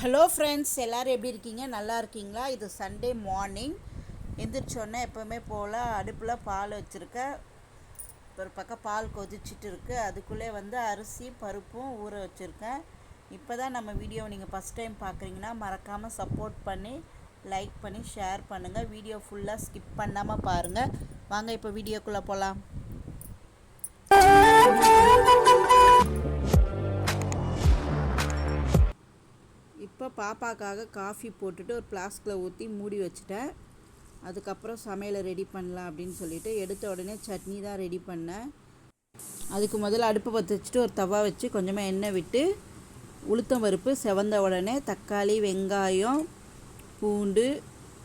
Hello friends எல்லோரும் எப்படி இருக்கீங்க? நல்லா இருக்கீங்களா? இது சண்டே மார்னிங் எந்திரிச்சோடனே எப்போவுமே போல் அடுப்பில் பால் வச்சுருக்கேன் ஒரு பக்கம் பால் கொதிச்சிட்டு இருக்குது அதுக்குள்ளே வந்து அரிசி பருப்பும் ஊற வச்சுருக்கேன் இப்போ தான் நம்ம வீடியோவை நீங்கள் ஃபஸ்ட் டைம் பார்க்குறீங்கன்னா மறக்காமல் சப்போர்ட் பண்ணி லைக் பண்ணி ஷேர் பண்ணுங்கள் வீடியோ ஃபுல்லாக ஸ்கிப் பண்ணாமல் பாருங்கள் வாங்க இப்போ வீடியோக்குள்ளே போகலாம் இப்போ பாப்பாக்காக காஃபி போட்டுட்டு ஒரு ஃப்ளாஸ்கில் ஊற்றி மூடி வச்சுட்டேன். அதுக்கப்புறம் சமையலை ரெடி பண்ணலாம் அப்படின்னு சொல்லிட்டு எடுத்த உடனே சட்னி தான் ரெடி பண்ணேன். அதுக்கு முதல்ல அடுப்பை பற்ற வச்சுட்டு ஒரு தவா வச்சு கொஞ்சமாக எண்ணெய் விட்டு உளுத்தம் பருப்பு செவந்த உடனே தக்காளி வெங்காயம் பூண்டு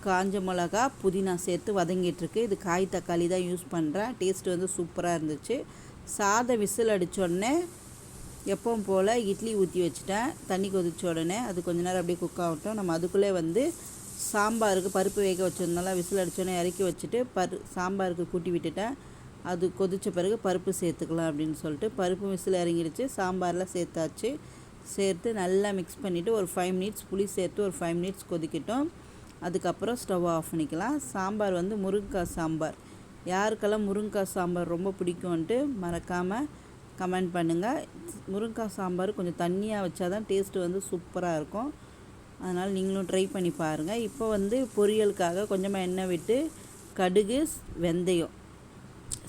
காஞ்ச மிளகா புதினா சேர்த்து வதங்கிட்டுருக்கு. இது காய் தக்காளி தான் யூஸ் பண்ணுறேன் டேஸ்ட் வந்து சூப்பராக இருந்துச்சு. சாதம் விசில் அடித்தோடனே எப்பவும் போல் இட்லி ஊற்றி வச்சுட்டேன். தண்ணி கொதிச்ச உடனே அது கொஞ்ச நேரம் அப்படியே குக் ஆகட்டும். நம்ம அதுக்குள்ளே வந்து சாம்பாருக்கு பருப்பு வேக வச்சதுனால விசில் அடித்தோடனே இறக்கி வச்சுட்டு பரு சாம்பாருக்கு கூட்டி விட்டுட்டேன். அது கொதித்த பிறகு பருப்பு சேர்த்துக்கலாம் அப்படின்னு சொல்லிட்டு பருப்பு விசில் இறங்கிடுச்சு. சாம்பாரில் சேர்த்தாச்சு. சேர்த்து நல்லா மிக்ஸ் பண்ணிவிட்டு ஒரு ஃபைவ் மினிட்ஸ் புளி சேர்த்து ஒரு ஃபைவ் மினிட்ஸ் கொதிக்கட்டும். அதுக்கப்புறம் ஸ்டவ் ஆஃப் பண்ணிக்கலாம். சாம்பார் வந்து முருங்கைக்காய் சாம்பார். யாருக்கெல்லாம் முருங்கைக்காய் சாம்பார் ரொம்ப பிடிக்கும்ன்ட்டு மறக்காமல் கமெண்ட் பண்ணுங்கள் முருங்கைக்காய் சாம்பார் கொஞ்சம் தண்ணியாக வச்சா தான் டேஸ்ட்டு வந்து சூப்பராக இருக்கும். அதனால் நீங்களும் ட்ரை பண்ணி பாருங்கள் இப்போ வந்து பொரியலுக்காக கொஞ்சமாக எண்ணெய் விட்டு கடுகு வெந்தயம்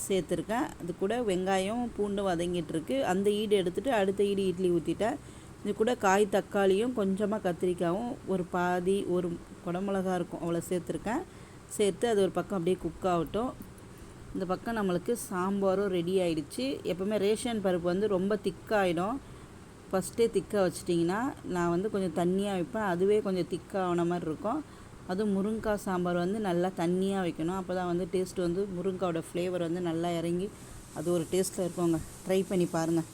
சேர்த்துருக்கேன். அது கூட வெங்காயம் பூண்டு வதங்கிட்டுருக்கு. அந்த ஈடு எடுத்துகிட்டு அடுத்த ஈடு இட்லி ஊற்றிட்டேன் இது கூட காய் தக்காளியும் கொஞ்சமாக கத்திரிக்காயும் ஒரு பாதி ஒரு குடமிளகா இருக்கும். அவ்வளோ சேர்த்துருக்கேன். சேர்த்து அது ஒரு பக்கம் அப்படியே குக் ஆகட்டும். இந்த பக்கம் நம்மளுக்கு சாம்பாரும் ரெடி ஆகிடுச்சு எப்போவுமே ரேஷன் பருப்பு வந்து ரொம்ப திக்காகிடும் ஃபஸ்ட்டே திக்காக வச்சிட்டிங்கன்னா நான் வந்து கொஞ்சம் தண்ணியாக வைப்பேன். அதுவே கொஞ்சம் திக்கான மாதிரி இருக்கும். அதுவும் முருங்காய் சாம்பார் வந்து நல்லா தண்ணியாக வைக்கணும். அப்போ தான் வந்து டேஸ்ட் வந்து முருங்காவோட ஃப்ளேவர் வந்து நல்லா இறங்கி அது ஒரு டேஸ்ட்டில் இருக்குங்க. ட்ரை பண்ணி பாருங்கள்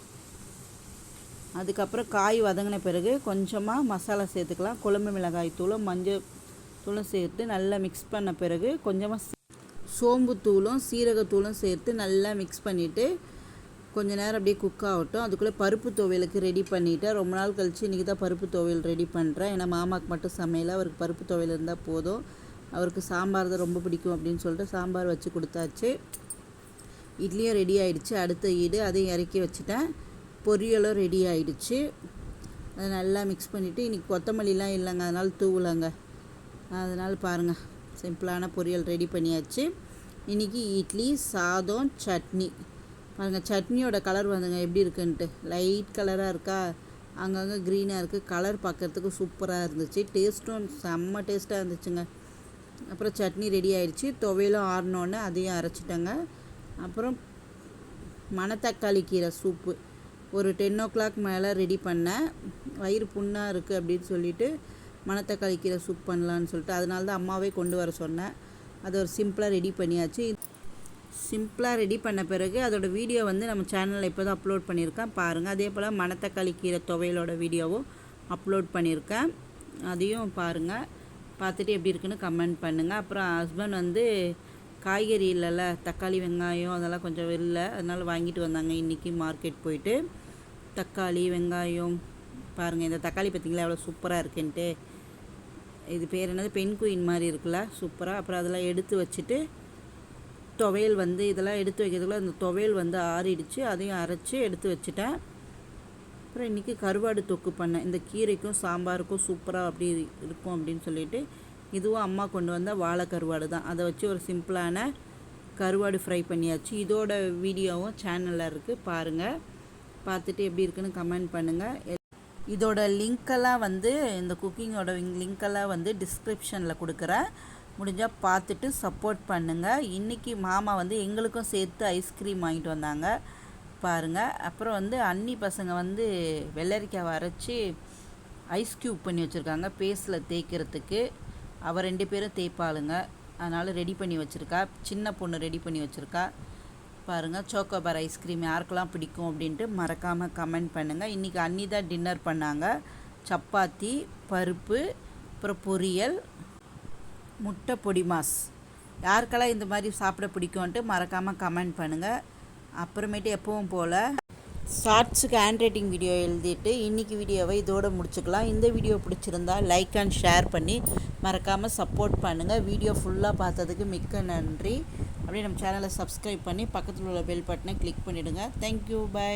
அதுக்கப்புறம் காய் வதங்கின பிறகு கொஞ்சமாக மசாலா சேர்த்துக்கலாம். குழம்பு மிளகாய் தூளும் மஞ்சள் தூளும் சேர்த்து நல்லா மிக்ஸ் பண்ண பிறகு கொஞ்சமாக சோம்புத்தூளும் சீரகத்தூளும் சேர்த்து நல்லா மிக்ஸ் பண்ணிவிட்டு கொஞ்ச நேரம் அப்படியே குக் ஆகட்டும். அதுக்குள்ளே பருப்பு துவையலுக்கு ரெடி பண்ணிவிட்டேன் ரொம்ப நாள் கழித்து இன்றைக்கி தான் பருப்பு துவையல் ரெடி பண்ணுறேன் ஏன்னா மாமாவுக்கு மட்டும் சமையல் அவருக்கு பருப்பு துவையல் இருந்தால் போதும். அவருக்கு சாம்பார் தான் ரொம்ப பிடிக்கும் அப்படின்னு சொல்லிட்டு சாம்பார் வச்சு கொடுத்தாச்சு. இட்லியும் ரெடி ஆகிடுச்சு அடுத்த ஈடு அதையும் இறக்கி வச்சுட்டேன். பொரியலும் ரெடி ஆகிடுச்சு அதை நல்லா மிக்ஸ் பண்ணிவிட்டு இன்றைக்கி கொத்தமல்லிலாம் இல்லைங்க. அதனால் தூவலைங்க. அதனால் பாருங்கள் சிம்பிளான பொரியல் ரெடி பண்ணியாச்சு. இன்றைக்கி இட்லி சாதம் சட்னி. பாருங்கள் சட்னியோட கலர் வந்துங்க எப்படி இருக்குன்ட்டு. லைட் கலராக இருக்கா? அங்கங்கே க்ரீனாக இருக்குது கலர் பார்க்குறதுக்கு சூப்பராக இருந்துச்சு. டேஸ்ட்டும் செம்ம டேஸ்ட்டாக இருந்துச்சுங்க. அப்புறம் சட்னி ரெடி ஆயிடுச்சு. துவையலும் ஆறினோடனே அதையும் அரைச்சிட்டேங்க. அப்புறம் மணத்தக்காளி கீரை சூப்பு ஒரு டென் ஓ கிளாக் மேலே ரெடி பண்ணேன். வயிறு புண்ணாக இருக்குது அப்படின்னு சொல்லிட்டு மணத்தக்காளி கீரை சூப் பண்ணலான்னு சொல்லிட்டு அதனால தான் அம்மாவே கொண்டு வர சொன்னேன். அதை ஒரு சிம்பிளாக ரெடி பண்ணியாச்சு. சிம்பிளாக ரெடி பண்ண பிறகு அதோட வீடியோ வந்து நம்ம சேனலில் இப்போ தான் அப்லோட் பண்ணியிருக்கேன். பாருங்கள் அதே போல் மணத்தக்காளி கீரை துவையலோட வீடியோவும் அப்லோட் பண்ணியிருக்கேன். அதையும் பாருங்கள் பார்த்துட்டு எப்படி இருக்குன்னு கமெண்ட் பண்ணுங்கள் அப்புறம் ஹஸ்பண்ட் வந்து காய்கறி இல்லைல்ல தக்காளி வெங்காயம் அதெல்லாம் கொஞ்சம் இல்லை. அதனால் வாங்கிட்டு வந்தாங்க இன்றைக்கி மார்க்கெட் போயிட்டு. தக்காளி வெங்காயம் பாருங்கள் இந்த தக்காளி பார்த்திங்களா எவ்வளோ சூப்பராக இருக்குன்ட்டு. இது பேர் என்னது? பெண் குயின் மாதிரி இருக்குல்ல? சூப்பராக அப்புறம் அதெல்லாம் எடுத்து வச்சுட்டு துவையல் வந்து இதெல்லாம் எடுத்து வைக்கிறதுக்குள்ள அந்த துவையல் வந்து ஆறிடுச்சு. அதையும் அரைச்சி எடுத்து வச்சுட்டேன். அப்புறம் இன்றைக்கி கருவாடு தொக்கு பண்ணேன். இந்த கீரைக்கும் சாம்பாருக்கும் சூப்பராக அப்படி இருக்கும் அப்படின்னு சொல்லிட்டு இதுவும் அம்மா கொண்டு வந்த வாழை கருவாடு தான். அதை வச்சு ஒரு சிம்பிளான கருவாடு ஃப்ரை பண்ணியாச்சு. இதோட வீடியோவும் சேனலில் இருக்குது பாருங்கள் பார்த்துட்டு எப்படி இருக்குன்னு கமெண்ட் பண்ணுங்கள் இதோட லிங்க்கெல்லாம் வந்து இந்த குக்கிங்கோட லிங்க்கெல்லாம் வந்து டிஸ்கிரிப்ஷனில் கொடுக்குறேன் முடிஞ்சால் பார்த்துட்டு சப்போர்ட் பண்ணுங்கள் இன்றைக்கி மாமா வந்து எங்களுக்கும் சேர்த்து ஐஸ்கிரீம் வாங்கிட்டு வந்தாங்க. பாருங்கள் அப்புறம் வந்து அன்னி பசங்க வந்து வெள்ளரிக்காய் அரைச்சி ஐஸ் க்யூப் பண்ணி வச்சுருக்காங்க. பேஸில் தேய்க்கிறதுக்கு. அவள் ரெண்டு பேரும் தேய்ப்பாளுங்க. அதனால் ரெடி பண்ணி வச்சுருக்கா. சின்ன பொண்ணு ரெடி பண்ணி வச்சுருக்கா. பாருங்கள் சோக்கோபார் ஐஸ்கிரீம் யாருக்கெல்லாம் பிடிக்கும் அப்படின்ட்டு மறக்காமல் கமெண்ட் பண்ணுங்கள் இன்றைக்கி அன்னி தான் டின்னர் பண்ணாங்க. சப்பாத்தி பருப்பு அப்புறம் பொரியல் முட்டை பொடி மாஸ். யாருக்கெல்லாம் இந்த மாதிரி சாப்பிட பிடிக்கும்ன்ட்டு மறக்காமல் கமெண்ட் பண்ணுங்கள் அப்புறமேட்டு எப்பவும் போல் ஷார்ட்ஸுக்கு ஹேண்ட் ரைட்டிங் வீடியோ எழுதிட்டு இன்றைக்கி வீடியோவை இதோட முடிச்சுக்கலாம். இந்த வீடியோ பிடிச்சிருந்தா லைக் அண்ட் ஷேர் பண்ணி மறக்காமல் சப்போர்ட் பண்ணுங்கள் வீடியோ ஃபுல்லாக பார்த்ததுக்கு மிக்க நன்றி. அப்படியே நம்ம சேனலை சப்ஸ்கிரைப் பண்ணி பக்கத்தில் உள்ள பெல் பட்டனை கிளிக் பண்ணிவிடுங்க தேங்க்யூ பை